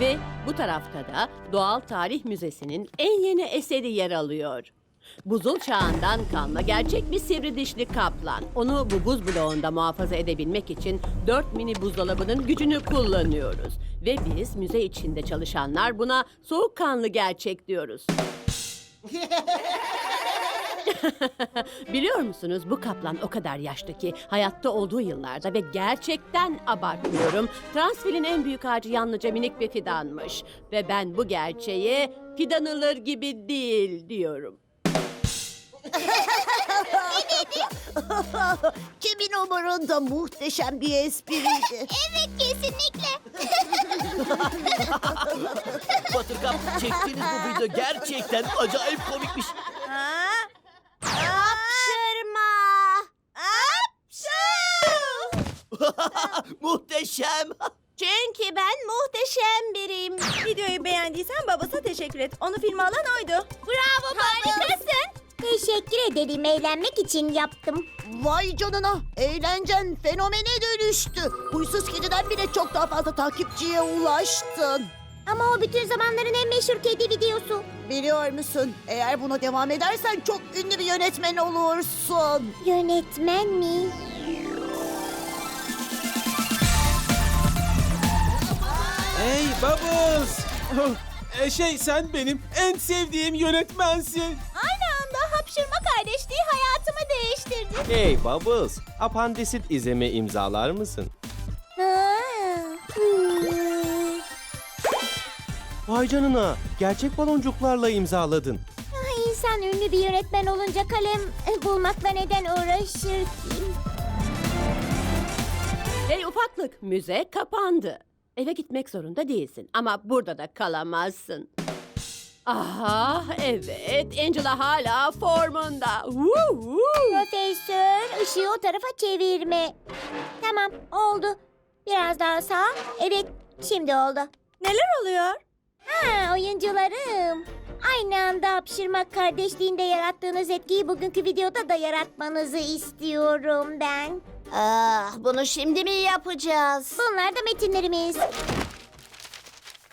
Ve bu tarafta da Doğal Tarih Müzesi'nin en yeni eseri yer alıyor. Buzul çağından kalma gerçek bir sivri dişli kaplan. Onu bu buz bloğunda muhafaza edebilmek için dört mini buzdolabının gücünü kullanıyoruz. Ve biz müze içinde çalışanlar buna soğukkanlı gerçek diyoruz. Biliyor musunuz bu kaplan o kadar yaşlı ki hayatta olduğu yıllarda ve gerçekten abartmıyorum. Transfil'in en büyük ağacı yalnızca minik bir fidanmış. Ve ben bu gerçeğe fidanılır gibi değil diyorum. Kimin umurunda muhteşem bir espriydi. Evet kesinlikle. Buttercup çektiğiniz bu video gerçekten acayip komikmiş. Muhteşem. Çünkü ben muhteşem biriyim. Videoyu beğendiysen babasına teşekkür et. Onu filme alan oydu. Bravo harikasın. Teşekkür ederim. Eğlenmek için yaptım. Vay canına eğlencen fenomene dönüştü. Huysuz kediden bile çok daha fazla takipçiye ulaştın. Ama o bütün zamanların en meşhur kedi videosu. Biliyor musun eğer buna devam edersen çok ünlü bir yönetmen olursun. Yönetmen mi? Bubbles! E, şey sen benim en sevdiğim yönetmensin. Aynı anda hapşırma kardeşliği hayatımı değiştirdi. Hey Bubbles, apandisit izemi imzalar mısın? Vay canına, gerçek baloncuklarla imzaladın. İnsan ünlü bir yönetmen olunca kalem e, bulmakla neden uğraşır ki? Hey ufaklık, müze kapandı. Eve gitmek zorunda değilsin ama burada da kalamazsın. Aha evet, Angela hala formunda. Woo, woo. Profesör, ışığı o tarafa çevirme. Tamam, oldu. Biraz daha sağ. Evet, şimdi oldu. Neler oluyor? Ha, oyuncularım. Aynı anda hapşırmak kardeşliğinde yarattığınız etkiyi bugünkü videoda da yaratmanızı istiyorum ben. Ah, bunu şimdi mi yapacağız? Bunlar da metinlerimiz.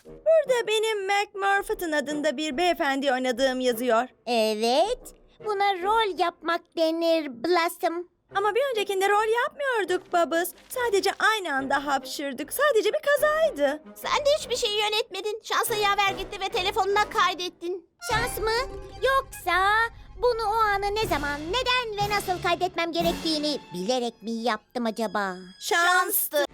Burada benim Mac Murphy'ın adında bir beyefendi oynadığım yazıyor. Evet, buna rol yapmak denir Blossom. Ama bir öncekinde rol yapmıyorduk Bubbles. Sadece aynı anda hapşırdık. Sadece bir kazaydı. Sen de hiçbir şey yönetmedin. Şansa yaver gitti ve telefonuna kaydettin. Şans mı? Yoksa bunu o anı ne zaman, neden ve nasıl kaydetmem gerektiğini bilerek mi yaptım acaba? Şanstı.